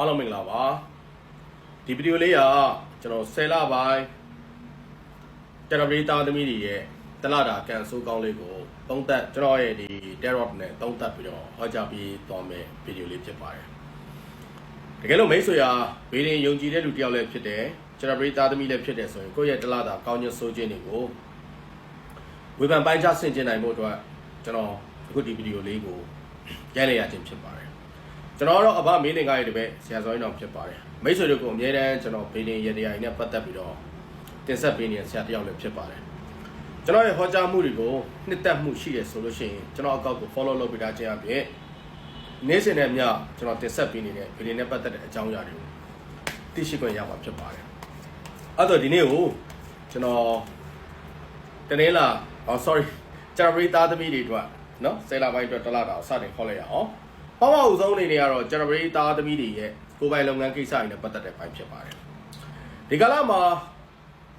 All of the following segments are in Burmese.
အားလုံးမင်္ဂလာပါဒီဗီဒီယိုလေးကကျွန်တော်10လပိုင်းတယ်ရဗီတာသမီးတွေရဲ့တလတာကန်ဆိုးကောင်းလေးကိုသုံးသက်ကျွန်တော်ရဲ့ဒီ Derot နဲ့သုံးသက်ပြီးတော့ဟောကြားပြီးသွားမယ်ဗီဒီယိုလေးဖြစ်ပါတယ်တကယ်လို့မိတ်ဆွေဟာဘေးရင်ယုံကြည်တဲ့လူတစ်ယောက်လည်းဖြစ်တယ်ကျွန်တော်ဗီတာသမီးလည်းဖြစ်တယ်ဆိုရင်ကိုယ့်ရဲ့တလတာကောင်းကျိုးဆိုးခြင်းတွေကိုဝေဖန်ပိုင်းခြားဆင်ကျင်နိုင်ဖို့အတွက်ကျွန်တော်အခုဒီဗီဒီယိုလေးကိုရိုက်လိုက်ရခြင်းဖြစ်ပါတယ် ကျွန်တော်တော့အဘမင်းလင်ကားရဲ့တပည့်ဆရာစောင်းတော်ဖြစ်ပါတယ်မိတ်ဆွေတို့ကိုအမြဲတမ်းကျွန်တော်ဘေးလင်ရတရားတွေနဲ့ပတ်သက်ပြီးတော့တင်ဆက်ပေးနေတဲ့ဆရာတစ်ယောက်လည်းဖြစ်ပါတယ်ကျွန်တော်ရဲ့ဟောကြားမှုတွေကိုနှစ်သက်မှုရှိတယ်ဆိုလို့ရှိရင်ကျွန်တော်အကောက်ကို follow လုပ်ပေးတာခြင်းအပြင်နေ့စဉ်နဲ့မျှကျွန်တော်တင်ဆက်ပေးနေတဲ့ဘေးလင်နဲ့ပတ်သက်တဲ့အကြောင်းအရာတွေကိုသိရှိခွင့်ရမှာဖြစ်ပါတယ်အဲ့တော့ဒီနေ့ကိုကျွန်တော်တနေ့လာအော် sorry ကျွန်တော်ပြည်သားသမီးတွေအတွက်နော်ဆယ်လပိုင်းအတွက်တစ်လတာကိုစတင်ခေါ်လိုက်ရအောင် ပပအုပ်ဆုံးအနေနဲ့ကတော့ကျွန်တော်တို့သားသမီးတွေရဲ့ကိုယ်ပိုင်လုပ်ငန်းကိစ္စတွေနဲ့ပတ်သက်တဲ့ပိုင်းဖြစ်ပါတယ်ဒီကလာမှာ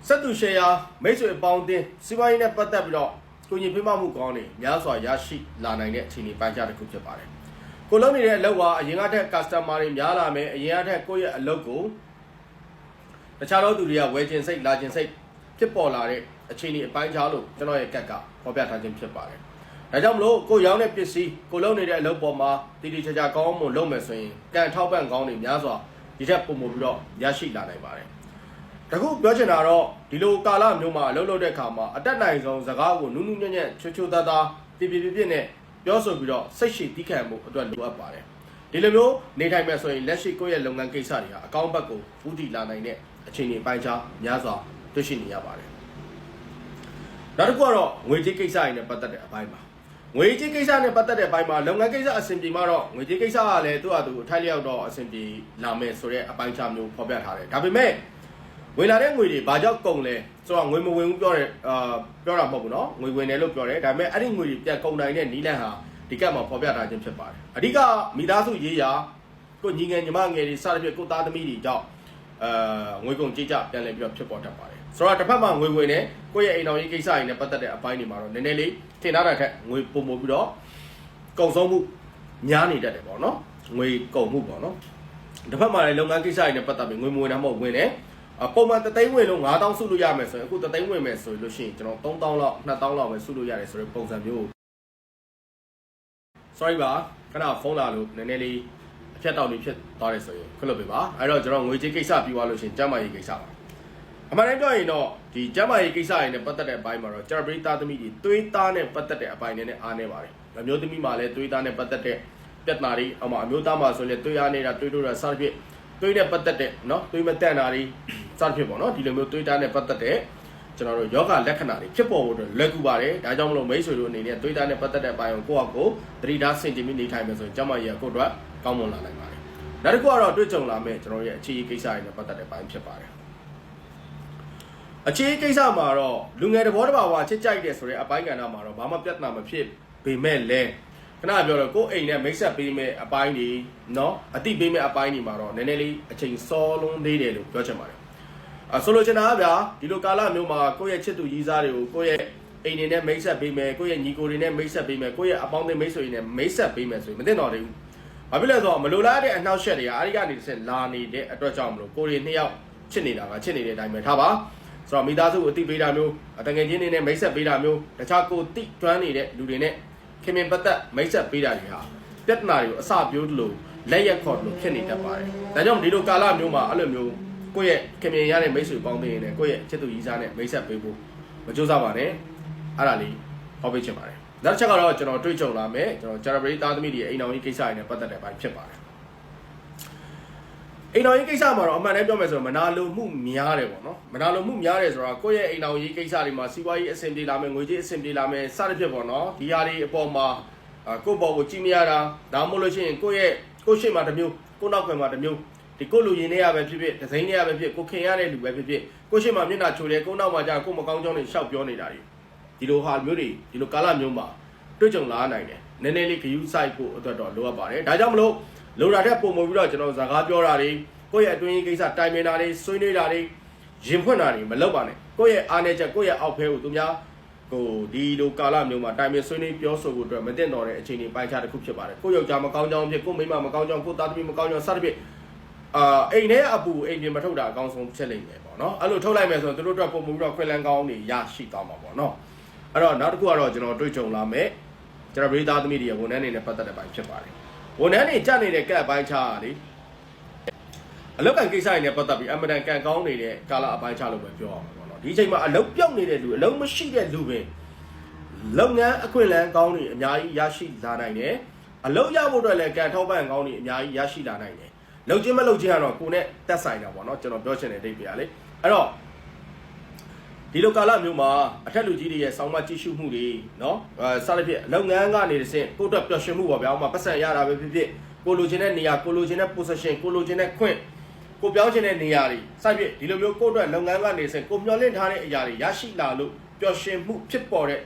စက်သူရှယ်ယာမိတ်ဆွေအပေါင်းအသင်းစီးပွားရေးနဲ့ပတ်သက်ပြီးတော့ကိုညီဖိမမှုကောင်းနေများစွာရရှိလာနိုင်တဲ့အခြေအနေပိုင်းခြားတစ်ခုဖြစ်ပါတယ်ကိုလုပ်နေတဲ့အလုပ်ကအရင်ကထက် customer တွေများလာမယ်အရင်ကထက်ကိုယ့်ရဲ့အလုပ်ကိုတခြားသောသူတွေကဝယ်ခြင်းစိတ်လာခြင်းစိတ်ဖြစ်ပေါ်လာတဲ့အခြေအနေအပိုင်းခြားလို့ကျွန်တော်ရဲ့ကက်ကဖော်ပြထားခြင်းဖြစ်ပါတယ် ဒါကြောင့်မလို့ကိုရောင်းတဲ့ပစ္စည်းကိုလုပ်နေတဲ့အလုပ်ပေါ်မှာတည်တည်ချာချာကောင်းမွန်လုပ်မယ်ဆိုရင်ကံထောက်ပံ့ကောင်းတွေများစွာဒီထက်ပုံမပြီးတော့ရရှိလာနိုင်ပါတယ်တခုပြောချင်တာတော့ဒီလိုကာလမျိုးမှာအလုပ်လုပ်တဲ့အခါမှာအတက်နိုင်ဆုံးစကားကိုနုနုညံ့ညံ့ချွတ်ချွတ်သားသားပြပြပြပြနဲ့ပြောဆိုပြီးတော့စိတ်ရှိတီးခံမှုအတွက်လိုအပ်ပါတယ်ဒီလိုမျိုးနေထိုင်မယ်ဆိုရင်လက်ရှိကိုယ့်ရဲ့လုပ်ငန်းကိစ္စတွေဟာအကောင့်ဘက်ကိုဥတီလာနိုင်တဲ့အခြေအနေပိုင်းခြားများစွာတွေ့ရှိနေရပါတယ်နောက်တစ်ခုကတော့ငွေကြေးကိစ္စတွေနဲ့ပတ်သက်တဲ့အပိုင်းပါ ငွေကြေးကိစ္စနဲ့ပတ်သက်တဲ့အပိုင်းမှာလုပ်ငန်းကိစ္စအဆင်ပြေမှတော့ငွေကြေးကိစ္စကလည်းသူ့ဟာသူအထိုက်လျောက်တော့အဆင်ပြေလာမယ်ဆိုတဲ့အပိုင်းခြားမျိုးဖော်ပြထားတယ်ဒါပေမဲ့ဝင်လာတဲ့ငွေတွေဘာကြောင့်ကုန်လဲဆိုတော့ငွေမဝင်ဘူးပြောတယ်အာပြောတာမဟုတ်ဘူးเนาะငွေဝင်တယ်လို့ပြောတယ်ဒါပေမဲ့အဲ့ဒီငွေတွေပြန်ကုန်နိုင်တဲ့နီးလန့်ဟာဒီကတ်မှာဖော်ပြထားခြင်းဖြစ်ပါတယ်အဓိကမိသားစုရေးရာကိုညီငယ်ညီမငယ်တွေစသဖြင့်ကိုသားသမီးတွေကြောင့်အာငွေကုန်ကြေးကြပြန်လည်ပြီးတော့ဖြစ်ပေါ်တတ်ပါတယ်ဆိုတော့တစ်ဖက်မှာငွေဝင်နေကိုယ့်ရဲ့အိမ်တော်ရေးကိစ္စတွေနဲ့ပတ်သက်တဲ့အပိုင်းတွေမှာတော့နည်းနည်းလေး ထင်ထားတာထက်ငွေပုံပို့ပြီးတော့ကုန်ဆုံးမှုများနေတတ်တယ်ပေါ့နော်ငွေကုန်မှုပေါ့နော်တစ်ဖက်မှာလည်းလုပ်ငန်းကိစ္စတွေနဲ့ပတ်သက်ပြီးငွေမဝင်တာမဟုတ်ဝင်တယ်အပုံမှန်တသိန်းဝင်လို့9000စုလို့ရမယ်ဆိုရင်အခုတသိန်းဝင်မယ်ဆိုလို့ရှိရင်ကျွန်တော်3000လောက်2000လောက်ပဲစုလို့ရတယ်ဆိုတဲ့ပုံစံမျိုး sorry ပါခဏဖုန်းလာလို့နည်းနည်းလေးအဖြတ်တောက်နေဖြစ်သွားတယ်ဆိုရင်ခွင့်လွှတ်ပေးပါအဲ့တော့ကျွန်တော်ငွေကြေးကိစ္စပြီးသွားလို့ရှိရင်ကျန်းမာရေးကိစ္စပါ အမှန်တမ်းပြောရင်တော့ဒီကျန်းမာရေးကိစ္စတွေနဲ့ပတ်သက်တဲ့အပိုင်းမှာတော့ကျွန်တော်ပြည်သားသမီးတွေသွေးသားနဲ့ပတ်သက်တဲ့အပိုင်းတွေနဲ့အားနေပါတယ်အမျိုးသမီးမှာလည်းသွေးသားနဲ့ပတ်သက်တဲ့ပြဿနာတွေအမှအမျိုးသားမှာဆိုရင်သွေးအားနေတာသွေးတို့တာစသဖြင့်သွေးနဲ့ပတ်သက်တဲ့เนาะသွေးမတန့်တာတွေစသဖြင့်ပေါ့เนาะဒီလိုမျိုးသွေးသားနဲ့ပတ်သက်တဲ့ကျွန်တော်တို့ယောဂလက္ခဏာတွေဖြစ်ပေါ်ဖို့အတွက်လက်ကူပါတယ်ဒါကြောင့်မလို့မိတ်ဆွေတို့အနေနဲ့သွေးသားနဲ့ပတ်သက်တဲ့အပိုင်းကိုကိုယ့်အကိုသတိထားဆင်ခြင်ပြီးနေထိုင်မယ်ဆိုရင်ကျန်းမာရေးကကိုယ့်အတွက်ကောင်းမွန်လာနိုင်ပါတယ်နောက်တစ်ခုကတော့တွေ့ကြုံလာမယ့်ကျွန်တော်ရဲ့အခြေအကိစ္စတွေနဲ့ပတ်သက်တဲ့ပိုင်းဖြစ်ပါတယ် အခြေကိစ္စမှာတော့လူငယ်တဘောတစ်ပါးဝါချစ်ကြိုက်တယ်ဆိုတဲ့အပိုင်းကဏ္ဍမှာတော့ဘာမှပြဿနာမဖြစ်ပေမဲ့လည်းခဏပြောတော့ကိုယ့်အိမ်နဲ့မိတ်ဆက်ပေးမဲ့အပိုင်းတွေเนาะအတိပေးမဲ့အပိုင်းတွေမှာတော့နည်းနည်းလေးအချိန်စောလွန်းသေးတယ်လို့ပြောချင်ပါတယ်အဆိုလိုချင်တာကဗျာဒီလိုကာလမျိုးမှာကိုယ့်ရဲ့ချစ်သူကြီးစားတွေကိုကိုယ့်ရဲ့အိမ်တွေနဲ့မိတ်ဆက်ပေးမယ်ကိုယ့်ရဲ့ညီကိုတွေနဲ့မိတ်ဆက်ပေးမယ်ကိုယ့်ရဲ့အပေါင်းအသင်းမိတ်ဆွေတွေနဲ့မိတ်ဆက်ပေးမယ်ဆိုရင်မသိတော့သေးဘူးဘာဖြစ်လဲဆိုတော့မလိုလားတဲ့အနှောက်အယှက်တွေကအဲဒီကနေတစ်ဆင့်လာနေတဲ့အတွက်ကြောင့်မလို့ကိုယ်တွေနှစ်ယောက်ချစ်နေတာကချစ်နေတဲ့အတိုင်းပဲထားပါ ဆိုတော့မိသားစုကိုအတိပေးတာမျိုးတငယ်ချင်းတွေနဲ့မိတ်ဆက်ပေးတာမျိုးတခြားကိုတိတွန်းနေတဲ့လူတွေနဲ့ခင်မင်ပတ်သက်မိတ်ဆက်ပေးတာတွေဟာပြဿနာတွေကိုအစပြိုးလို့လက်ရက်ခေါ်လို့ဖြစ်နေတတ်ပါတယ်ဒါကြောင့်ဒီလိုကာလမျိုးမှာအဲ့လိုမျိုးကိုယ့်ရဲ့ခင်မင်ရတဲ့မိတ်ဆွေပေါင်းသိရင်လည်းကိုယ့်ရဲ့ချစ်သူကြီးစားနဲ့မိတ်ဆက်ပေးဖို့မကြိုးစားပါနဲ့အဲ့ဒါလေးဟောပေးချင်ပါတယ်နောက်တစ်ချက်ကတော့ကျွန်တော်တွေ့ကြုံလာမယ်ကျွန်တော်ဂျာရဘရီသားသမီးတွေအိမ်တော်ကြီးကိစ္စတွေနဲ့ပတ်သက်တဲ့ပိုင်းဖြစ်ပါတယ် အိမ်တော်ကြီးကိစ္စမှာတော့အမှန်တည်းပြောမယ်ဆိုတော့မနာလိုမှုများတယ်ပေါ့နော်မနာလိုမှုများတယ်ဆိုတော့ကိုယ့်ရဲ့အိမ်တော်ကြီးကိစ္စတွေမှာစီးပွားရေးအဆင်ပြေလာမယ်ငွေကြေးအဆင်ပြေလာမယ်စသဖြင့်ပေါ့နော်ဒီဟာတွေအပေါ်မှာအာကိုယ့်ဘော်ကိုကြည့်မရတာဒါမှမဟုတ်လို့ရှိရင်ကိုယ့်ရဲ့ကိုယ့်ရှေ့မှာတစ်မျိုးကိုယ့်နောက်ခွင်မှာတစ်မျိုးဒီကိုယ့်လူရင်းနေရပဲဖြစ်ဖြစ်ဒဇိန်းနေရပဲဖြစ်ကိုခင်ရတဲ့လူပဲဖြစ်ဖြစ်ကိုယ့်ရှေ့မှာမျက်နှာချိုတယ်ကိုယ့်နောက်မှာကြာကိုယ့်မကောင်းကြောင်းတွေရှောက်ပြောနေတာတွေဒီလိုဟာမျိုးတွေဒီလိုကာလမျိုးမှာတွေ့ကြုံလာနိုင်တယ်နည်းနည်းလေးဂယူးဆိုင်ဖို့အတွက်တော့လိုအပ်ပါတယ်ဒါကြောင့်မလို့ လိုတာတဲ့ပုံမပြီးတော့ကျွန်တော်ဇာကားပြောတာတွေကိုယ့်ရဲ့အတွင်းရေးကိစ္စတိုင်ပင်တာတွေဆွေးနွေးတာတွေရင်ဖွင့်တာတွေမလုပ်ပါနဲ့ကိုယ့်ရဲ့အားနည်းချက်ကိုယ့်ရဲ့အောက်ဖဲကိုသူများဟိုဒီလိုကာလမျိုးမှာတိုင်ပင်ဆွေးနွေးပြောဆိုဖို့အတွက်မတင်တော်တဲ့အချိန်တွေပိုင်းခြားတစ်ခုဖြစ်ပါတယ်ကိုယ့်ယောက်ျားမကောင်းကြောင်းဖြစ်ကိုယ့်မိန်းမမကောင်းကြောင်းကိုယ့်သားသမီးမကောင်းကြောင်းစသဖြင့်အာအိမ်ထဲအပူအိမ်ပြင်မထုတ်တာအကောင်းဆုံးဖြစ်လိမ့်မယ်ပေါ့နော်အဲ့လိုထုတ်လိုက်မယ်ဆိုရင်တို့တို့အတွက်ပုံမှုပြီးတော့ခွင့်လန်းကောင်းတွေရရှိသွားမှာပေါ့နော်အဲ့တော့နောက်တစ်ခုကတော့ကျွန်တော်တွေ့ကြုံလာမယ်ကျွန်တော်ပြည်သားသမီးတွေရဲ့ဝန်ထမ်းတွေနဲ့ပတ်သက်တဲ့ပိုင်းဖြစ်ပါတယ် ဝန်ထမ်းတွေကြနေတဲ့ကက်ပိုင်းခြားတာလေအလောက်ကန်ကိစ္စတွေနဲ့ပတ်သက်ပြီးအမတန်ကန်ကောင်းနေတဲ့ကာလအပိုင်းခြားလို့ပဲပြောအောင်ပေါ့နော်ဒီအချိန်မှာအလောက်ပြောက်နေတဲ့လူအလောက်မရှိတဲ့လူပင်လုပ်ငန်းအခွင့်အလမ်းကောင်းတွေအများကြီးရရှိလာနိုင်တယ်အလောက်ရဖို့အတွက်လည်းကန်ထောက်ပံ့ကောင်းတွေအများကြီးရရှိလာနိုင်တယ်လုံချင်းမလုံချင်းကတော့ကိုယ်နဲ့တက်ဆိုင်တာပေါ့နော်ကျွန်တော်ပြောချင်တဲ့ဒိတ်ပြရလေအဲ့တော့ ဒီလိုကာလမျိုးမှာအထက်လူကြီးတွေရဲ့ဆောင်းမကြည့်ရှုမှုတွေနော်အဲစသဖြင့်လုပ်ငန်းကနေတစ်ဆင့်ကိုယ့်အတွက်ပျော်ရွှင်မှုပေါ့ဗျာဥပမာပတ်စံရတာပဲဖြစ်ဖြစ်ကိုလိုချင်တဲ့နေရာကိုလိုချင်တဲ့ position ကိုလိုချင်တဲ့ခွင့်ကိုပြောင်းချင်တဲ့နေရာတွေစသဖြင့်ဒီလိုမျိုးကိုယ့်အတွက်လုပ်ငန်းကနေတစ်ဆင့်ကိုမျှော်လင့်ထားတဲ့အရာတွေရရှိလာလို့ပျော်ရွှင်မှုဖြစ်ပေါ်တဲ့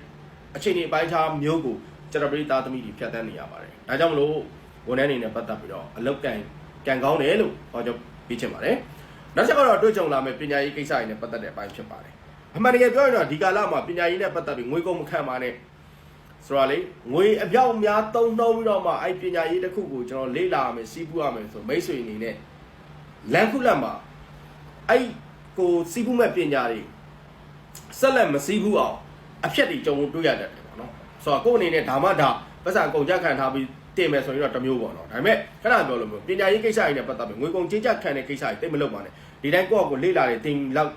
အခြေအနေပိုင်းခြားမျိုးကိုကျွန်တော်ပြည်သားသမီးတွေဖြတ်သန်းနေရပါတယ်ဒါကြောင့်မလို့ဝန်ထမ်းတွေနဲ့ပတ်သက်ပြီးတော့အလောက်ကန်ကန်ကောင်းတယ်လို့ဟောကြောပြချင်ပါတယ်နောက်ချက်ကတော့တွေ့ကြုံလာမယ့်ပညာရေးကိစ္စတွေနဲ့ပတ်သက်တဲ့အပိုင်းဖြစ်ပါတယ် အမှန်တကယ်ပြောရင်တော့ဒီကာလမှာပညာရေးနဲ့ပတ်သက်ပြီးငွေကုန်မခံပါနဲ့ဆိုတော့လေငွေအပြောက်အများသုံးနှုံးပြီးတော့မှအဲ့ပညာရေးတစ်ခုကိုကျွန်တော်လေ့လာရမယ်စီးပူးရမယ်ဆိုမိတ်ဆွေအနေနဲ့လမ်းခုလက်မှာအဲ့ကိုစီးပူးမဲ့ပညာတွေဆက်လက်မစီးဘူးအောင်အဖြတ်တွေကြုံတွေ့ရတတ်တယ်ပေါ့နော်ဆိုတော့ကိုယ့်အနေနဲ့ဒါမှဒါပတ်စံကုန်ကြခံထားပြီးတင်မယ်ဆိုရင်တော့တစ်မျိုးပေါ့နော်ဒါပေမဲ့ခဏပြောလို့မျိုးပညာရေးကိစ္စတွေနဲ့ပတ်သက်ပြီးငွေကုန်ကြေးကြခံတဲ့ကိစ္စတွေတိတ်မလုပ်ပါနဲ့ဒီတိုင်းကိုယ့်အကိုလေ့လာတယ်တင်လောက်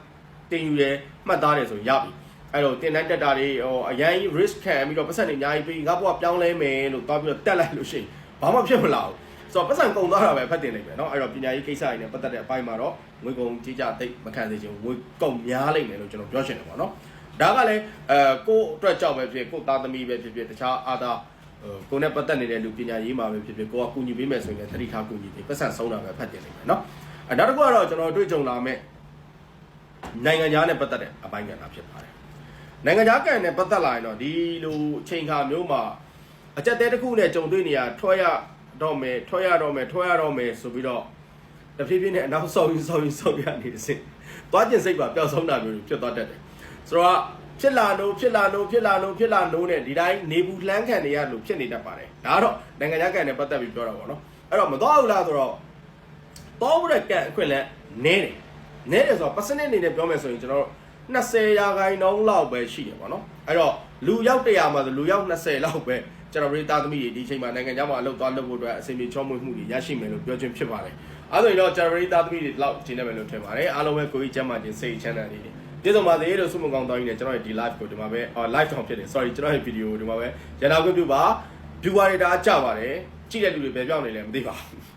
တင်ယူရဲမှတ်သားတယ်ဆိုရင်ရပြီအဲ့တော့တင်တိုင်းတက်တာတွေဟိုအရင် risk ခံပြီးတော့ပတ်စံတွေအများကြီးပြီးငါဘွားပြောင်းလဲမယ်လို့တွားပြီးတော့တက်လိုက်လို့ရှိရင်ဘာမှဖြစ်မလာဘူးဆိုတော့ပတ်စံကုန်သွားတာပဲဖတ်တင်လိုက်မယ်เนาะအဲ့တော့ပညာရေးကိစ္စတွေနဲ့ပတ်သက်တဲ့အပိုင်းမှာတော့ငွေကုန်ကြေးကြတိတ်မခံစေချင်ဘူးငွေကုန်များလိမ့်မယ်လို့ကျွန်တော်ပြောချင်တယ်ပေါ့နော်ဒါကလည်းအဲကိုယ့်အတွက်ကြောက်ပဲဖြစ်ကိုယ့်သားသမီးပဲဖြစ်ဖြစ်တခြားအားသားကိုယ်နဲ့ပတ်သက်နေတဲ့လူပညာရေးမှာပဲဖြစ်ဖြစ်ကိုကကူညီပေးမယ်ဆိုရင်သတိထားကူညီပေးပတ်စံဆုံးတာပဲဖတ်တင်လိုက်မယ်เนาะအဲနောက်တစ်ခုကတော့ကျွန်တော်တွေ့ကြုံလာမဲ့ နိုင်ငံခြားနဲ့ပတ်သက်တဲ့အပိုင်းကဏ္ဍဖြစ်ပါတယ်နိုင်ငံခြားကံနဲ့ပတ်သက်လာရင်တော့ဒီလိုအချိန်ခါမျိုးမှာအကြက်တဲတစ်ခုနဲ့ကြုံတွေ့နေရထွက်ရတော့မယ်ထွက်ရတော့မယ်ထွက်ရတော့မယ်ဆိုပြီးတော့တဖြည်းဖြည်းနဲ့အနောက်ဆုံးဆုံးဆုံးရနေတဲ့သွားကျင်စိတ်ပါပျောက်ဆုံးတာမျိုးဖြစ်သွားတတ်တယ်ဆိုတော့ဖြစ်လာလို့ဖြစ်လာလို့ဖြစ်လာလို့ဖြစ်လာလို့နဲ့ဒီတိုင်းနေဘူးလှမ်းခံနေရလို့ဖြစ်နေတတ်ပါတယ်ဒါကတော့နိုင်ငံခြားကံနဲ့ပတ်သက်ပြီးပြောတာပေါ့နော်အဲ့တော့မသွားဘူးလားဆိုတော့တော့ဘူးတဲ့ကံအခွင့်လဲနည်းတယ် နည်းတယ်ဆိုတော့ percentage အနေနဲ့ပြောမယ်ဆိုရင်ကျွန်တော်20ရာခိုင်နှုန်းလောက်ပဲရှိတယ်ပေါ့နော်အဲ့တော့လူရောက်100မှာဆိုလူရောက်20လောက်ပဲကျွန်တော်ပြည်သားသမီးတွေဒီအချိန်မှာနိုင်ငံခြားမှာအလုပ်သွားလုပ်ဖို့အတွက်အစီအမံချောမွေ့မှုတွေရရှိမယ်လို့ပြောခြင်းဖြစ်ပါတယ်အဲဆိုရင်တော့ကျွန်တော်ပြည်သားသမီးတွေလောက်ရှင်းနေမယ်လို့ထင်ပါတယ်အားလုံးပဲကိုကြီးကျမ်းမာခြင်းစိတ်ချမ်းသာနေတယ်ကျေးဇူးပါသေးလို့ဆုမကောင်းတောင်းရင်းနဲ့ကျွန်တော်ရဲ့ဒီ live ကိုဒီမှာပဲ live တောင်ဖြစ်တယ် sorry ကျွန်တော်ရဲ့ video ကိုဒီမှာပဲရန်နာခွင့်ပြုပါ viewer တွေဒါကြပါတယ်ကြည့်တဲ့လူတွေပဲပြောင်းနေလဲမသိပါဘူး